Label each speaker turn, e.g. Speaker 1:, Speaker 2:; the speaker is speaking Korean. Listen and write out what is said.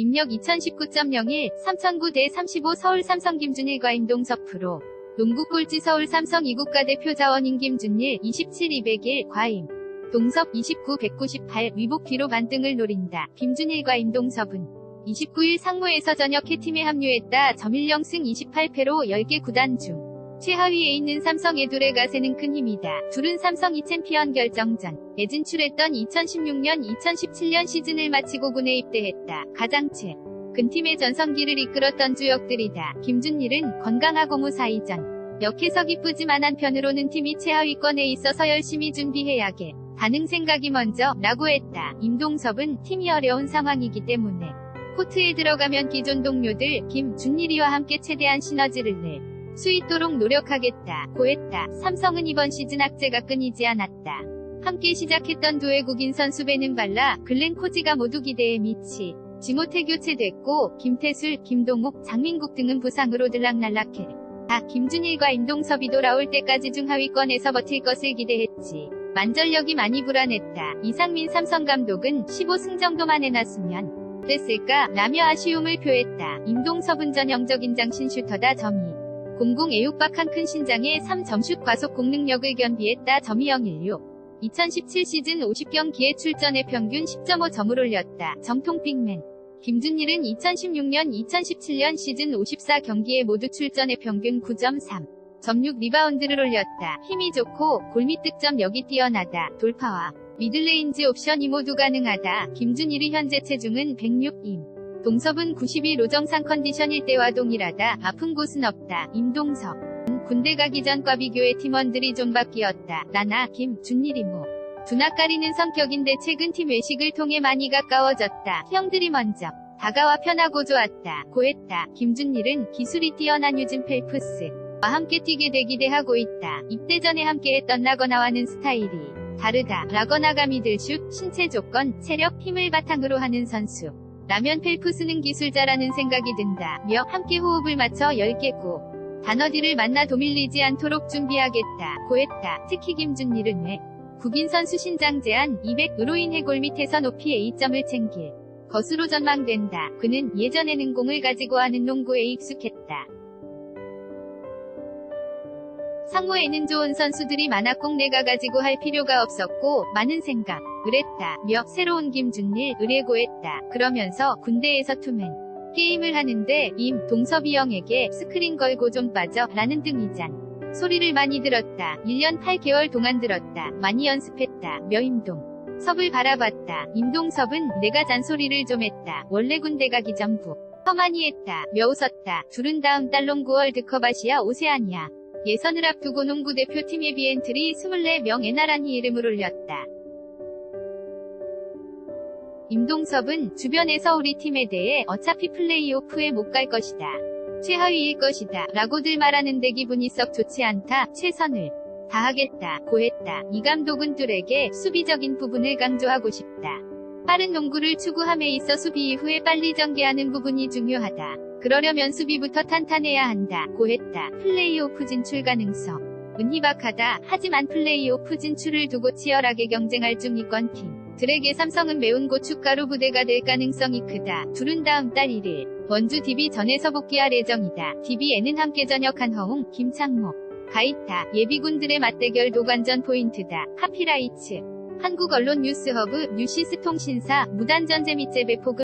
Speaker 1: 입력 2019.01 3009대 35 서울 삼성 김준일과 임동섭 프로 농구 꼴찌 서울 삼성 2국가 대표 자원인 김준일 27 201 과임 동섭 29 198 위복 뒤로 반등을 노린다. 김준일과 임동섭은 29일 상무에서 저녁 해팀에 합류했다. 점일령 승 28패로 10개 구단 중 최하위에 있는 삼성의 둘의 가세는 큰 힘이다. 둘은 삼성이 챔피언 결정전 에 진출했던 2016년 2017년 시즌을 마치고 군에 입대했다. 가장 최. 근 팀의 전성기를 이끌었던 주역들이다. 김준일은 건강하고 무사이전. 역해서 기쁘지만 한편으로는 팀이 최하위권에 있어서 열심히 준비해야겠. 다는 생각이 먼저 라고 했다. 임동섭은 팀이 어려운 상황이기 때문에 코트에 들어가면 기존 동료들 김준일이와 함께 최대한 시너지를 낼 수 있도록 노력하겠다. 고했다. 삼성은 이번 시즌 악재가 끊이지 않았다. 함께 시작했던 두 외국인 선수 베는 발라, 글렌 코지가 모두 기대에 미치. 지 못해 교체됐고 김태술, 김동욱, 장민국 등은 부상으로 들락날락해. 아, 김준일과 임동섭이 돌아올 때까지 중하위권에서 버틸 것을 기대했지. 만전력이 많이 불안했다. 이상민 삼성 감독은 15승 정도만 해놨으면 됐을까? 라며 아쉬움을 표했다. 임동섭은 전형적인 장신 슈터다 점이. 공공 애육박한 큰 신장에 3점슛 과속 공능력을 겸비했다. 점이 016. 2017 시즌 50경기에 출전해 평균 10.5점을 올렸다. 정통 빅맨. 김준일은 2016년 2017년 시즌 54경기에 모두 출전해 평균 9.3. 점육 리바운드를 올렸다. 힘이 좋고 골밑 득점력이 뛰어나다. 돌파와 미들레인지 옵션이 모두 가능하다. 김준일의 현재 체중은 106임. 동섭은 92로 정상 컨디션일 때와 동일하다. 아픈 곳은 없다. 임동섭. 군대 가기 전과 비교해 팀원들이 좀 바뀌었다. 나나, 김, 준일이 뭐. 두나까리는 성격인데 최근 팀 외식을 통해 많이 가까워졌다. 형들이 먼저. 다가와 편하고 좋았다. 고했다. 김준일은 기술이 뛰어난 유진 펠프스. 와 함께 뛰게 되 기대하고 있다. 입대 전에 함께 했던 라거나와는 스타일이 다르다. 라거나가 미들슛, 신체 조건, 체력, 힘을 바탕으로 하는 선수. 라면 펠프스는 기술자라는 생각이 든다. 며 함께 호흡을 맞춰 10개 고 단어들을 만나 도밀리지 않도록 준비하겠다. 고했다. 특히 김준일은 왜 국인 선 수 신장 제한 200으로 인 해 골 밑에서 높이 A점을 챙길 것으로 전망된다. 그는 예전에는 공을 가지고 하는 농구에 익숙했다. 상무에는 좋은 선수들이 꼭 내가 가지고 할 필요가 없었고 많은 생각 을했다. 며 새로운 김준일 의뢰고했다. 그러면서 군대에서 투맨 게임을 하는데 임 동섭이 형에게 스크린 걸고 좀 빠져 라는 등이잔 소리를 많이 들었다. 1년 8개월 동안 들었다. 많이 연습했다. 며 임동 섭을 바라봤다. 임동섭은 내가 잔소리를 좀 했다. 원래 군대 가기 전부 더 많이 했다. 며 웃었다. 둘은 다음 달 농구 월드컵 아시아 오세아니아 예선을 앞두고 농구 대표팀 예비 엔트리 24명의 나란히 이름을 올렸다. 임동섭은 주변에서 우리 팀에 대해 어차피 플레이오프에 못 갈 것이다. 최하위일 것이다. 라고들 말하는데 기분이 썩 좋지 않다. 최선을 다하겠다. 고했다. 이 감독은 둘에게 수비적인 부분을 강조하고 싶다. 빠른 농구를 추구함에 있어 수비 이후에 빨리 전개하는 부분이 중요하다. 그러려면 수비부터 탄탄해야 한다. 고했다. 플레이오프 진출 가능성. 은 희박하다. 하지만 플레이오프 진출을 두고 치열하게 경쟁할 중위권 팀. 들에게 삼성은 매운 고춧가루 부대가 될 가능성이 크다. 둘은 다음 달 1일 원주 DB전에서 복귀할 예정이다. DB에는 함께 전역한 허웅, 김창모, 가이타, 예비군들의 맞대결 도관전 포인트다. 카피라이츠 한국 언론 뉴스허브 뉴시스 통신사 무단전재 및 재배 포급